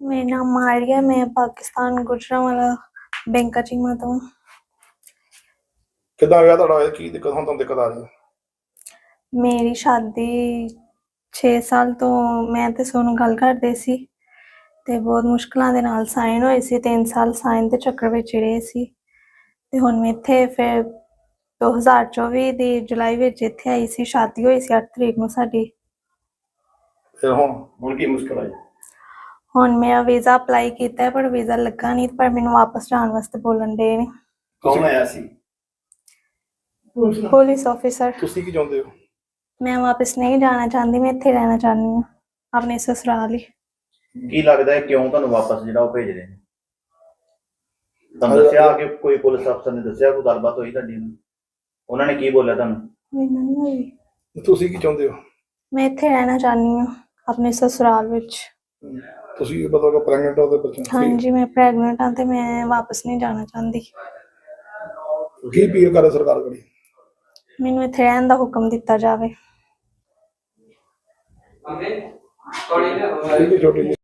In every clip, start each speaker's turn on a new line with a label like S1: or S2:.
S1: ਮੇਰਾ ਨਾਮ ਮਾਰੀਆ ਮੈਂ ਪਾਕਿਸਤਾਨ ਗੁਜਰਾਂਵਾਲਾ ਬੈਂਕਾਚੀਮਾ ਤੋਂ
S2: ਕਿੱਦਾਂ ਵਿਆਹ ਤੁਹਾਡਾ ਹੋਇਆ ਕੀ ਦਿੱਕਤ ਹੁਣ ਤੁਹਾਨੂੰ ਦਿੱਕਤ ਆ ਰਹੀ ਹੈ?
S1: ਮੇਰੀ ਸ਼ਾਦੀ 6 ਸਾਲ ਤੋਂ ਮੈਂ ਤੇ ਸੋਨੂੰ ਗੱਲ ਕਰਦੇ ਸੀ ਤੇ ਬਹੁਤ ਮੁਸ਼ਕਲਾਂ ਦੇ ਨਾਲ ਸਾਈਨ ਹੋਏ ਸੀ 3 ਸਾਲ ਸਾਈਨ ਦੇ ਚੱਕਰ ਵਿੱਚ ਰਹੇ ਸੀ। ਤੇ ਹੁਣ ਮੈਂ ਇੱਥੇ ਫਿਰ 2024 ਦੀ ਜੁਲਾਈ ਵਿੱਚ ਇੱਥੇ ਆਈ ਸੀ ਸ਼ਾਦੀ ਹੋਈ ਸੀ 8 ਤਰੀਕ ਨੂੰ ਸਾਡੀ।
S2: ਫਿਰ ਹੁਣ ਹੁਣ ਕੀ ਮੁਸ਼ਕਲ ਆਈ?
S1: ਹੁਣ ਮੈਂ ਵੀਜ਼ਾ ਅਪਲਾਈ ਕੀਤਾ ਹੈ ਪਰ ਵੀਜ਼ਾ ਲੱਗਾ ਨਹੀਂ ਪਰ ਮੈਨੂੰ ਵਾਪਸ ਜਾਣ ਵਾਸਤੇ ਬੋਲਣ ਦੇ ਨੇ।
S2: ਕੌਣ ਆਇਆ ਸੀ?
S1: ਪੁਲਿਸ ਆਫੀਸਰ
S2: ਤੁਸੀਂ ਕੀ ਚਾਹੁੰਦੇ ਹੋ?
S1: ਮੈਂ ਵਾਪਸ ਨਹੀਂ ਜਾਣਾ ਚਾਹੁੰਦੀ ਮੈਂ ਇੱਥੇ ਰਹਿਣਾ ਚਾਹੁੰਦੀ ਹਾਂ ਆਪਣੇ ਸਸੁਰਾਲ ਹੀ।
S3: ਕੀ ਲੱਗਦਾ ਹੈ ਕਿਉਂ ਤੁਹਾਨੂੰ ਵਾਪਸ ਜਿਹੜਾ ਉਹ ਭੇਜ ਰਹੇ ਨੇ? ਤੁਹਾਨੂੰ ਦੱਸਿਆ ਕਿ ਕੋਈ ਪੁਲਿਸ ਅਫਸਰ ਨੇ ਦੱਸਿਆ ਕੋਈ ਗੱਲਬਾਤ ਹੋਈ ਤੁਹਾਡੀ? ਨਾਲ? ਉਹਨਾਂ ਨੇ ਕੀ ਬੋਲਿਆ ਤੁਹਾਨੂੰ?
S1: ਮੈਨੂੰ ਨਹੀਂ ਹੋਈ।
S2: ਤੁਸੀਂ ਕੀ ਚਾਹੁੰਦੇ ਹੋ?
S1: ਮੈਂ ਇੱਥੇ ਰਹਿਣਾ ਚਾਹੁੰਦੀ ਹਾਂ ਆਪਣੇ ਸਸੁਰਾਲ ਵਿੱਚ।
S2: ਤੁਸੀਂ ਮਤਲਬ ਕਿ ਪ੍ਰੈਗਨੈਂਟ ਹੋ ਤੇ ਬੱਚੇ
S1: ਹਾਂਜੀ ਮੈਂ ਪ੍ਰੈਗਨੈਂਟ ਹਾਂ ਤੇ ਮੈਂ ਵਾਪਸ ਨਹੀਂ ਜਾਣਾ ਚਾਹੁੰਦੀ।
S2: ਕੀ ਅਪੀਲ ਕਰੇ ਸਰਕਾਰ ਕੋਲ?
S1: ਮੈਨੂੰ ਇੱਥੇ ਰਹਿਣ ਦਾ ਹੁਕਮ ਦਿੱਤਾ ਜਾਵੇ।
S2: ਛੋਟੀ ਛੋਟੀ ਜਿਹੀ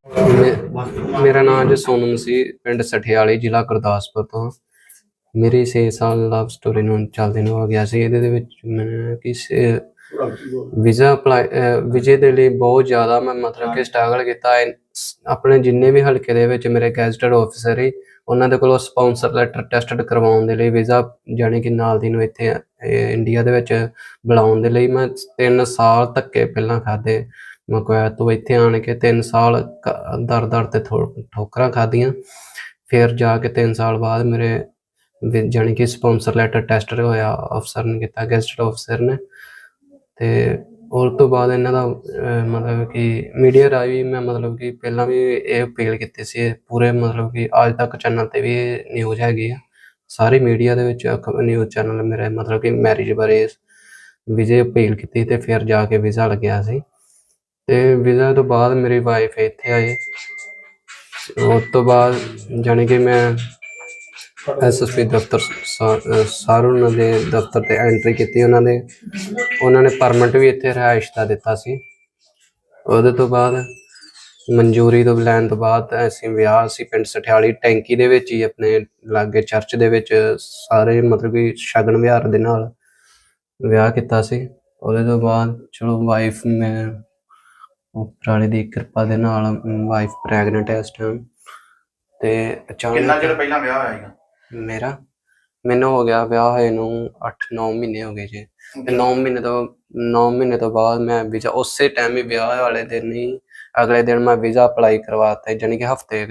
S4: ਮੇ- ਮੇਰਾ ਨਾਮ ਜੀ ਸੋਨਮ ਸੀ ਪਿੰਡ ਸਠਿਆਲੀ ਜ਼ਿਲ੍ਹਾ ਗੁਰਦਾਸਪੁਰ ਤੋਂ। ਮੇਰੀ 6 ਸਾਲ ਲਵ ਸਟੋਰੀ ਨੂੰ ਚੱਲਦੇ ਨੂੰ ਹੋ ਗਿਆ ਸੀ। ਇਹਦੇ ਦੇ ਵਿੱਚ ਮੈਂ ਕਿਸੇ ਵੀਜ਼ਾ ਅਪਲਾਈ ਵੀਜ਼ੇ ਦੇ ਲਈ ਬਹੁਤ ਜ਼ਿਆਦਾ ਮੈਂ ਮਤਲਬ ਕਿ ਸਟਰਗਲ ਕੀਤਾ। ਆਪਣੇ ਜਿੰਨੇ ਵੀ ਹਲਕੇ ਦੇ ਵਿੱਚ ਮੇਰੇ ਗੈਜ਼ਟਡ ਆਫੀਸਰ ਹੀ ਉਹਨਾਂ ਦੇ ਕੋਲੋਂ ਸਪਾਂਸਰ ਲੈਟਰ ਟੈਸਟਡ ਕਰਵਾਉਣ ਦੇ ਲਈ ਵੀਜ਼ਾ ਜਾਣੀ ਕਿ ਨਾਲ ਦੀ ਨੂੰ ਇੱਥੇ ਇੰਡੀਆ ਦੇ ਵਿੱਚ ਬੁਲਾਉਣ ਦੇ ਲਈ ਮੈਂ 3 ਸਾਲ ਧੱਕੇ ਪਹਿਲਾਂ ਖਾਦੇ ਮੈਂ ਕਿਹਾ ਤੂੰ ਇੱਥੇ ਆਣ ਕੇ 3 ਸਾਲ ਦਰ ਦਰ ਤੇ ਠੋ- ਠੋਕਰਾਂ ਖਾਧੀਆਂ, ਫਿਰ ਜਾ ਕੇ 3 ਸਾਲ ਬਾਅਦ ਮੇਰੇ ਵੀ ਜਾਣੀ ਕਿ ਸਪਾਂਸਰ ਲੈਟਰ ਟੈਸਟਡ ਹੋਇਆ ਅਫਸਰ ਨੇ ਕੀਤਾ ਗੈਜਟਡ ਅਫਸਰ ਨੇ, ਤੇ ਉਸ ਤੋਂ ਬਾਅਦ ਇਹਨਾਂ ਦਾ ਅਹ, ਮਤਲਬ ਕਿ ਮੀਡੀਆ ਰਾਹੀਂ ਵੀ ਮੈਂ ਮਤਲਬ ਕਿ ਪਹਿਲਾਂ ਵੀ ਇਹ ਅਪੀਲ ਕੀਤੀ ਸੀ ਪੂਰੇ ਮਤਲਬ ਕਿ ਅੱਜ ਤੱਕ ਚੈਨਲ ਤੇ ਵੀ ਇਹ ਨਿਊਜ਼ ਹੈਗੀ ਆ। ਸਾਰੇ ਮੀਡੀਆ ਦੇ ਵਿੱਚ ਨਿਊਜ਼ ਚੈਨਲ ਮੇਰੇ ਮਤਲਬ ਕਿ ਮੈਰਿਜ ਬਾਰੇ ਵਿਜੇ ਅਪੀਲ ਕੀਤੀ ਤੇ ਫਿਰ ਜਾ ਕੇ ਵੀਜ਼ਾ ਲੱਗਿਆ ਸੀ। ਤੇ ਵੀਜ਼ਾ ਤੋਂ ਬਾਅਦ ਮੇਰੀ ਵਾਈਫ ਇੱਥੇ ਆਈ ਉਸ ਤੋਂ ਬਾਅਦ ਜਾਣੀ ਕਿ ਮੈਂ ਐਸਐਸਪੀ ਦਫ਼ਤਰ ਸਾ- ਦੇ ਦਫ਼ਤਰ ਤੇ ਐਂਟਰੀ ਕੀਤੀ ਉਹਨਾਂ ਦੇ ਉਹਨਾਂ ਨੇ ਪਰਮਿਟ ਵੀ ਇੱਥੇ ਰਿਹਾਇਸ਼ ਦਾ ਦਿੱਤਾ ਸੀ। ਉਹਦੇ ਤੋਂ ਬਾਅਦ ਮਨਜ਼ੂਰੀ ਤੋਂ ਲੈਣ ਤੋਂ ਬਾਅਦ ਅਸੀਂ ਵਿਆਹ ਸੀ ਪਿੰਡ ਸਠਿਆਲੀ ਟੈਂਕੀ ਦੇ ਵਿੱਚ ਹੀ ਆਪਣੇ ਲਾਗੇ ਚਰਚ ਦੇ ਵਿੱਚ ਸਾਰੇ ਮਤਲਬ ਕਿ ਸ਼ਗਨ ਵਿਹਾਰ ਦੇ ਨਾਲ ਵਿਆਹ ਕੀਤਾ ਸੀ। ਉਹਦੇ ਤੋਂ ਬਾਅਦ ਚਲੋ ਵਾਈਫ ਮੈਂ ਉਪਰਾਲੇ ਦੀ ਕਿਰਪਾ ਦੇ ਨਾਲ ਵਾਈਫ ਪ੍ਰੈਗਨੈਂਟ ਹੈ ਇਸ ਟਾਈਮ ਤੇ
S3: ਕਿੰਨਾ ਚਿਰ ਪਹਿਲਾਂ ਵਿਆਹ ਹੋਇਆ ਹੈਗਾ
S4: ਮੇਰਾ? ਮੈਨੂੰ ਹੋ ਗਿਆ ਵਿਆਹ ਹੋਏ ਨੂੰ 8-9 ਮਹੀਨੇ ਹੋ ਗਏ ਜੀ। ਤੇ 9 ਮਹੀਨੇ ਤੋਂ 9 ਮਹੀਨੇ ਤੋਂ ਬਾਅਦ ਮੈਂ ਵੀਜ਼ਾ ਉਸੇ ਟਾਈਮ ਹੀ ਵਿਆਹ ਵਾਲੇ ਦਿਨ ਹੀ ਅਗਲੇ ਦਿਨ ਮੈਂ ਵੀਜ਼ਾ ਅਪਲਾਈ ਕਰਵਾਤਾ ਜਾਨੀ ਕਿ ਹਫ਼ਤੇ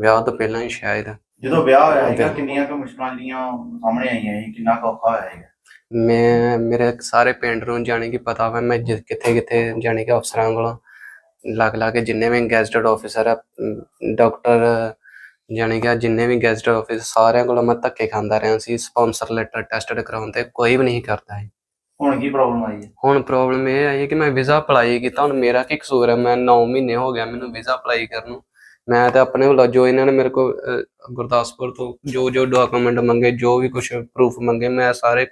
S4: ਵਿਆਹ ਤੋਂ ਪਹਿਲਾਂ ਹੀ ਸ਼ਾਇਦ।
S3: ਜਦੋਂ ਵਿਆਹ ਹੋਇਆ ਹੈਗਾ। ਕਿੰਨੀਆਂ ਕੁ ਮੁਸ਼ਕਲਾਂ ਜਿਹੜੀਆਂ ਸਾਹਮਣੇ ਆਈਆਂ ਸੀ ਕਿੰਨਾ ਕੁ ਔਖਾ ਹੋਇਆ ਹੈਗਾ
S4: ਮੈਂ ਮੇਰੇ ਸਾਰੇ ਪਿੰਡ ਨੂੰ ਜਾਣੀ ਕਿ ਪਤਾ ਵਾ ਮੈਂ ਜਿ- ਕਿੱਥੇ ਕਿੱਥੇ ਜਾਣੀ ਕਿ ਅਫਸਰਾਂ ਕੋਲੋਂ ਲੱਗ ਲੱਗ ਕੇ ਜਿੰਨੇ ਵੀ ਗੈਜ਼ਟਡ ਆਫੀਸਰ ਆ ਡਾਕਟਰ ਜਾਣੀ ਕਿ ਜਿੰਨੇ ਵੀ ਗੈਜ਼ਟਡ ਆਫਿਸ ਸਾਰਿਆਂ ਕੋਲੋਂ ਮੈਂ ਧੱਕੇ ਖਾਂਦਾ ਰਿਹਾ ਸੀ ਸਪਾਂਸਰ ਲੈਟਰ ਟੈਸਟਡ ਕਰਾਉਣ ਤੇ ਕੋਈ ਵੀ ਨਹੀਂ ਕਰਦਾ ਹੈ
S3: ਹੁਣ ਕੀ ਪ੍ਰੋਬਲਮ ਆਈ ਹੈ?
S4: ਹੁਣ ਪ੍ਰੋਬਲਮ ਇਹ ਆਈ ਹੈ ਕਿ ਮੈਂ ਵੀਜ਼ਾ ਅਪਲਾਈ ਕੀਤਾ ਹੁਣ ਮੇਰਾ ਕੀ ਕਸੂਰ ਹੈ? ਮੈਂ 9 ਮਹੀਨੇ ਹੋ ਗਿਆ ਮੈਨੂੰ ਵੀਜ਼ਾ ਅਪਲਾਈ ਕਰਨ ਨੂੰ। ਮੈਂ ਤੇ ਆਪਣੇ ਵੱਲੋਂ ਜੋ ਇਹਨਾਂ ਨੇ ਮੇਰੇ ਕੋਲ ਅਹ, ਗੁਰਦਾਸਪੁਰ ਤੋਂ ਜੋ ਜੋ ਡਾਕੂਮੈਂਟ ਮੰਗੇ ਜੋ ਵੀ ਕੁਝ ਪ੍ਰੂਫ ਮੰਗੇ ਮੈਂ ਸਾਰੇ